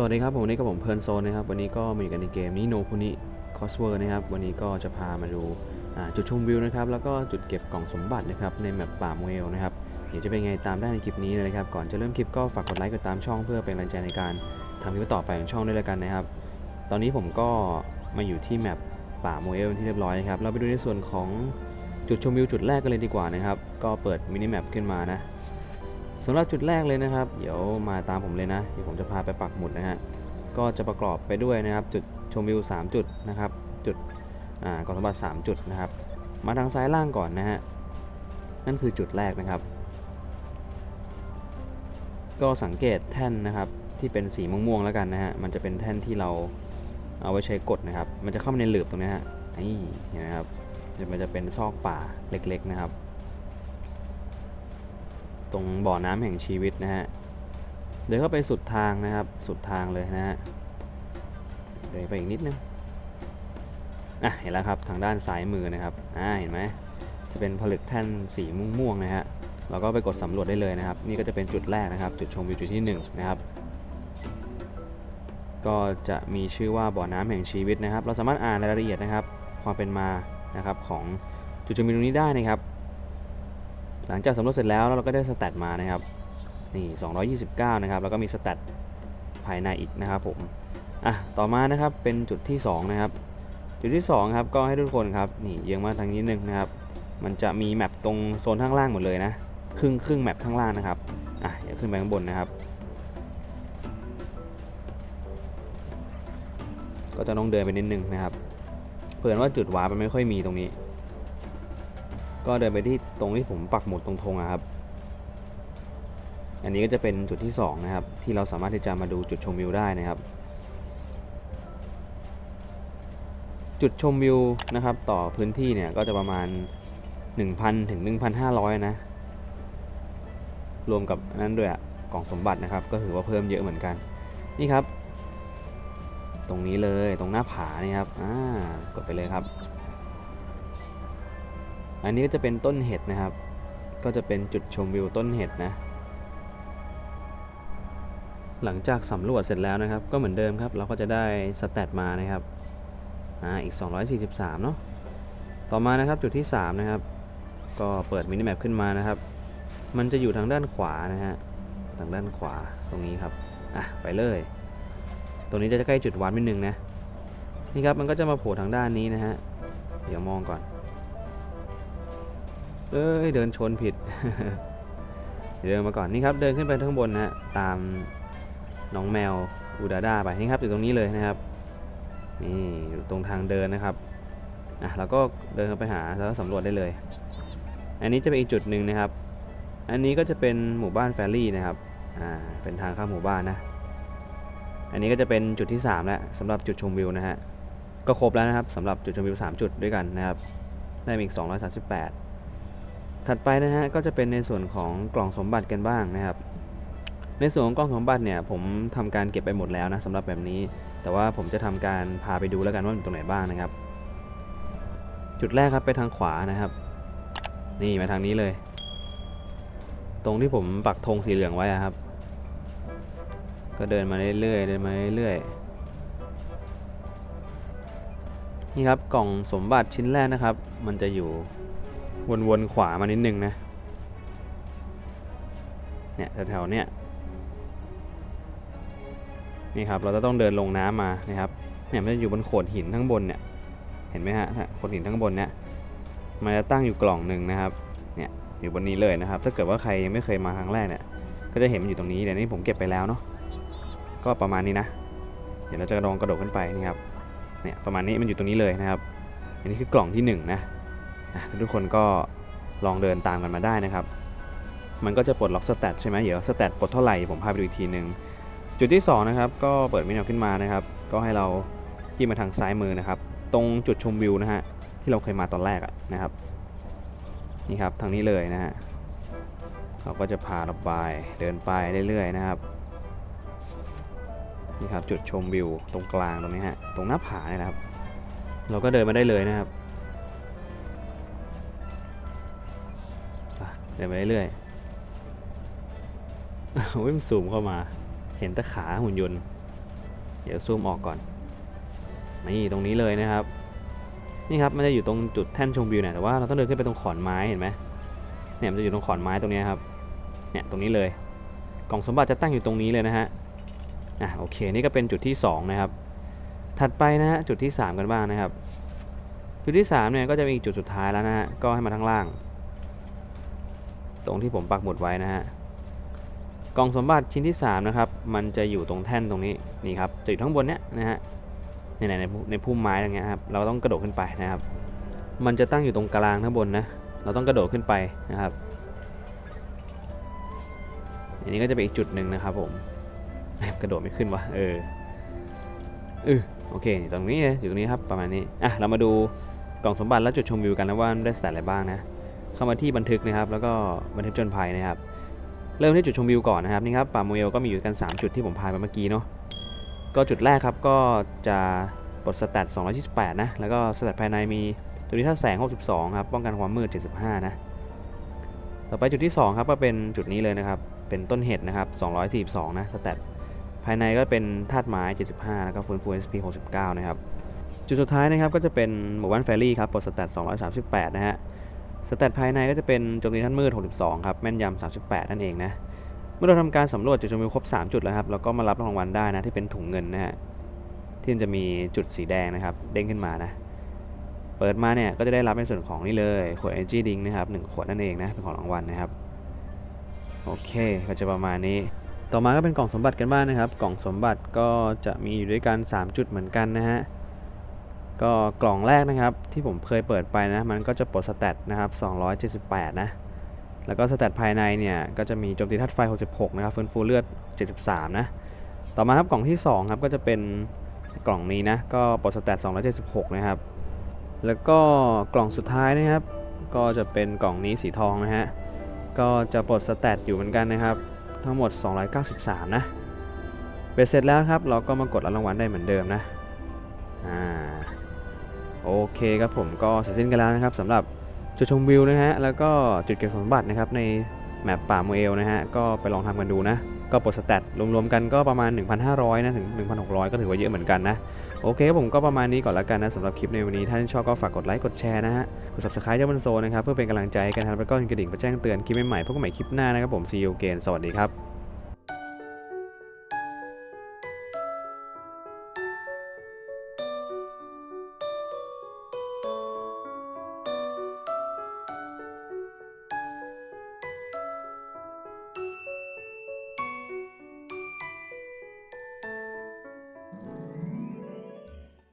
สวัสดีครับผมนนี้ก็ผมเพลิร์นโซนนะครับวันนี้ก็มาอยู่กันในเกมนี้โนคุนิคอสเวอร์นะครับวันนี้ก็จะพามาดูาจุดชมวิวนะครับแล้วก็จุดเก็บกล่องสมบัตินะครับในแมปป่าเวลนะครับเดี๋ยวจะเป็นไงตามได้ในคลิปนี้เลยนะครับก่อนจะเริ่มคลิปก็ฝากกดไลค์กดตามช่องเพื่อเป็นกำลังใจในการทำคลิปต่อไปของช่องด้วยแล้วกันนะครับ ตอนนี้ผมก็มาอยู่ที่แมปป่าโมเอลที่เรียบร้อยนะครับเราไปดูในส่วนของจุดชมวิวจุดแรกกันเลยดีกว่านะครับก็เปิดมินิแมปขึ้นมานะ สำหรับจุดแรกเลยนะครับ เดี๋ยวมาตามผมเลยนะเดี๋ยวผมจะพาไปปักหมุดนะฮะก็จะประกอบไปด้วยนะครับ จุดชมวิว 3 จุดนะครับจุดอ่ากองสมบัติ3จุดนะครับ มาทางซ้ายล่างก่อนนะฮะนั่นคือจุดแรกนะครับ ก็สังเกตแท่นนะครับที่เป็นสีม่วงๆแล้วกันนะฮะมันจะเป็นแท่นที่เราเอาไว้ใช้กดนะครับ มันจะเข้ามาในหลืบตรงนี้ฮะนี่เห็นไหมครับเดี๋ยวมันจะเป็นซอกป่าเล็กๆนะครับ ตรงบ่อน้ำแห่งชีวิตนะฮะเดินเข้าไปสุดทางนะครับ สุดทางเลยนะฮะเดินไปอีกนิดนึงอะเห็นแล้วครับทางด้านซ้ายมือนะครับอ่าเห็นไหมจะเป็นผลึกแท่นสีม่วงๆนะฮะเราก็ไปกดสำรวจได้เลยนะครับ นี่ก็จะเป็นจุดแรกนะครับ จุดชมวิวจุดที่ 1 นะครับ ก็จะมีชื่อว่าบ่อน้ำแห่งชีวิตนะครับ เราสามารถอ่านรายละเอียดนะครับ ความเป็นมานะครับของจุดชมวิวตรงนี้ได้นะครับ หลังจากสำรวจเสร็จแล้วเราก็ได้สแตทมานะครับนี่229 นะครับ แล้วก็มีสแตทภายในอีกนะครับผมอะต่อมานะครับเป็นจุดที่ 2 นะครับ จุดที่ 2 ครับ ก็ให้ทุกคนครับนี่เอียงมาทางนี้นึงนะครับ มันจะมีแมปตรงโซนข้างล่างหมดเลยนะครึ่งครึ่งแมปข้างล่างนะครับอะเดี๋ยวขึ้นไปข้างบนนะครับ ก็จะต้องเดินไปนิดนึงนะครับเผื่อว่าจุดวาร์ปมันไม่ค่อยมีตรงนี้ ก็เดินไปที่ตรงที่ผมปักหมุดตรงธงครับ อันนี้ก็จะเป็นจุดที่ 2 นะครับ ที่เราสามารถที่จะมาดูจุดชมวิวได้นะครับ จุดชมวิวนะครับ ต่อพื้นที่เนี่ยก็จะประมาณ 1,000 ถึง 1,500 นะ รวมกับนั้นด้วยอะกล่องสมบัตินะครับ ก็ถือว่าเพิ่มเยอะเหมือนกัน นี่ครับ ตรงนี้เลยตรงหน้าผานี่ครับอ่ากดไปเลยครับ อันนี้ก็จะเป็นต้นเห็ดนะครับ ก็จะเป็นจุดชมวิวต้นเห็ดนะ หลังจากสำรวจเสร็จแล้วนะครับ ก็เหมือนเดิมครับ เราก็จะได้สแตทมานะครับ อ่า อีก 243 เนาะ ต่อมานะครับจุดที่ 3 นะครับ ก็เปิดมินิแมปขึ้นมานะครับ มันจะอยู่ทางด้านขวานะฮะ ทางด้านขวาตรงนี้ครับ อะ ไปเลย ตรงนี้จะใกล้จุดวัดนิดนึงนะ นี่ครับ มันก็จะมาโผล่ทางด้านนี้นะฮะ เดี๋ยวมองก่อน เอ้ยเดินชนผิด เดินมาก่อนนี่ครับเดินขึ้นไปข้างบนนะตามน้องแมวอูดาดาไปนี่ครับอยู่ตรงนี้เลยนะครับนี่อยู่ตรงทางเดินนะครับอะเราก็เดินเข้าไปหาแล้วสำรวจได้เลย อันนี้จะเป็นอีกจุดหนึ่งนะครับ อันนี้ก็จะเป็นหมู่บ้านแฟรี่นะครับอ่าเป็นทางเข้าหมู่บ้านนะ อันนี้ก็จะเป็นจุดที่3แล้วสำหรับจุดชมวิวนะฮะก็ครบแล้วนะครับสำหรับจุดชมวิว 3 จุดด้วยกันนะครับได้มาอีก 238 ถัดไปนะฮะก็จะเป็นในส่วนของกล่องสมบัติกันบ้างนะครับ ในส่วนของกล่องสมบัติเนี่ยผมทำการเก็บไปหมดแล้วนะสำหรับแบบนี้ แต่ว่าผมจะทำการพาไปดูแล้วกันว่ามีตรงไหนบ้างนะครับ จุดแรกครับไปทางขวานะครับ นี่มาทางนี้เลย ตรงที่ผมปักธงสีเหลืองไว้ครับ ก็เดินมาเรื่อยๆเดินมาเรื่อยๆนี่ครับกล่องสมบัติชิ้นแรกนะครับ มันจะอยู่ วนๆขวามานิดนึงนะ เนี่ยแถวๆเนี่ยนี่ครับเราจะต้องเดินลงน้ำมานะครับเนี่ยมันจะอยู่บนโขดหินข้างบนเนี่ยเห็นไหมฮะโขดหินข้างบนเนี่ยมันจะตั้งอยู่กล่องหนึ่งนะครับเนี่ยอยู่บนนี้เลยนะครับ ถ้าเกิดว่าใครยังไม่เคยมาครั้งแรกเนี่ยก็จะเห็นมันอยู่ตรงนี้เดี๋ยวนี้ผมเก็บไปแล้วเนาะก็ประมาณนี้นะ เดี๋ยวเราจะลองกระโดดขึ้นไปนี่ครับเนี่ยประมาณนี้มันอยู่ตรงนี้เลยนะครับ อันนี้คือกล่องที่หนึ่งนะ ทุกคนก็ลองเดินตามกันมาได้นะครับ มันก็จะปลดล็อกสแตทใช่ไหมเดี๋ยวสแตทปลดเท่าไหร่ผมพาไปดูอีกทีหนึ่งจุดที่สองนะครับก็เปิดมินิขึ้นมานะครับ ก็ให้เราที่มาทางซ้ายมือนะครับ ตรงจุดชมวิวนะฮะที่เราเคยมาตอนแรกอะนะครับนี่ครับทางนี้เลยนะฮะเขาก็จะพาเราไปเดินไปเรื่อยๆนะครับนี่ครับจุดชมวิวตรงกลางตรงนี้ฮะตรงหน้าผาเนี่ยนะครับ เราก็เดินมาได้เลยนะครับ เดินไปเรื่อยๆโอ้ยมันสูมเข้ามา เห็นต่ขาหุ่นยนต์ เดี๋ยวซูมออกก่อน นี่ตรงนี้เลยนะครับ นี่ครับมันจะอยู่ตรงจุดแท่นชมวิวเนี่ยแต่ว่าเราต้องเดินขึ้นไปตรงขอนไม้เห็นไหมเนี่ยมันจะอยู่ตรงขอนไม้ตรงนี้ครับ เนี่ยตรงนี้เลย กล่องสมบัติจะตั้งอยู่ตรงนี้เลยนะฮะ อะโอเคนี่ก็เป็นจุดที่ 2 นะครับ ถัดไปนะฮะจุดที่ 3 กันบ้างนะครับ จุดที่3เนี่ยก็จะมีอีกจุดสุดท้ายแล้วนะฮะก็ให้มาทางล่าง ตรงที่ผมปักหมุดไว้นะฮะกล่องสมบัติชิ้นที่ 3 นะครับ มันจะอยู่ตรงแท่นตรงนี้นี่ครับจะอยู่ข้างบนเนี้ยนะฮะในในในในพุ่มไม้ตรงเนี้ยครับเราต้องกระโดดขึ้นไปนะครับ มันจะตั้งอยู่ตรงกลางข้างบนนะเราต้องกระโดดขึ้นไปนะครับ อันนี้ก็จะเป็นอีกจุดหนึ่งนะครับผมกระโดดไม่ขึ้นวะเออเออโอเคตรงนี้เลยอยู่ตรงนี้ครับประมาณนี้อะเรามาดูกล่องสมบัติและจุดชมวิวกันนะว่าได้สแตทอะไรบ้างนะ เข้ามาที่บันทึกนะครับ แล้วก็บันทึกจนภัยนะครับ เริ่มที่จุดชมวิวก่อนนะครับนี่ครับป่าโมเอลก็มีอยู่กัน 3 จุดที่ผมพายไปเมื่อกี้เนาะก็จุดแรกครับก็จะปลดสแตท228 นะ แล้วก็สแตทภายในมีตัวนี้ถ้าแสง 62 ครับ ป้องกันความมืด 75 นะ ต่อไปจุดที่ 2 ครับก็เป็นจุดนี้เลยนะครับ เป็นต้นเห็ดนะครับ 242 นะสแตทภายในก็เป็นธาตุไม้ 75 แล้วก็ฟื้นฟู SP 69 นะครับ จุดสุดท้ายนะครับก็จะเป็นหมู่บ้านแฟรี่ครับปลดสแตท238 นะฮะ สแตทภายในก็จะเป็นโจมตีท่านมืด 62 ครับ แม่นยำ 38 นั่นเองนะ เมื่อเราทำการสำรวจจุดชมวิวครบ 3 จุดแล้วครับ เราก็มารับรางวัลได้นะที่เป็นถุงเงินนะฮะ ที่จะมีจุดสีแดงนะครับ เด้งขึ้นมานะ เปิดมาเนี่ยก็จะได้รับในส่วนของนี่เลยขวด Energy Drink นะครับ1ขวดนั่นเองนะ เป็นของรางวัลนะครับ โอเค ก็จะประมาณนี้ ต่อมาก็เป็นกล่องสมบัติกันบ้างนะครับ กล่องสมบัติก็จะมีอยู่ด้วยกัน 3 จุดเหมือนกันนะฮะ ก็กล่องแรกนะครับที่ผมเคยเปิดไปนะมันก็จะปลดสแตทนะครับ 278 นะ แล้วก็สแตทภายในเนี่ยก็จะมีโจมตีธาตุไฟ 66 นะครับฟื้นฟูเลือด 73 นะ ต่อมาครับกล่องที่ 2 ครับก็จะเป็นกล่องนี้นะก็ปลดสแตท 276 นะครับ แล้วก็กล่องสุดท้ายนะครับ ก็จะเป็นกล่องนี้สีทองนะฮะก็จะปลดสแตทอยู่เหมือนกันนะครับ ทั้งหมด 293 นะเบ็ดเสร็จแล้วครับเราก็มากดรับรางวัลได้เหมือนเดิมนะอ่า โอเคครับผมก็เสร็จสิ้นกันแล้วนะครับสำหรับจุดชมวิวนะฮะแล้วก็จุดเก็บสมบัตินะครับในแมปป่าโมเอลนะฮะก็ไปลองทำกันดูนะ ก็ปลดสแตทรวมๆกันก็ประมาณ 1,500 นะถึง 1,600 ก็ถือว่าเยอะเหมือนกันนะ โอเคครับผมก็ประมาณนี้ก่อนละกันนะสำหรับคลิปในวันนี้ถ้าชอบก็ฝากกดไลค์กดแชร์นะฮะกด subscribe เจ้าบันโซนะครับเพื่อเป็นกำลังใจกันแล้วก็กระดิ่งไปแจ้งเตือนคลิปใหม่ๆพบกันใหม่คลิปหน้านะครับผม see you again สวัสดีครับ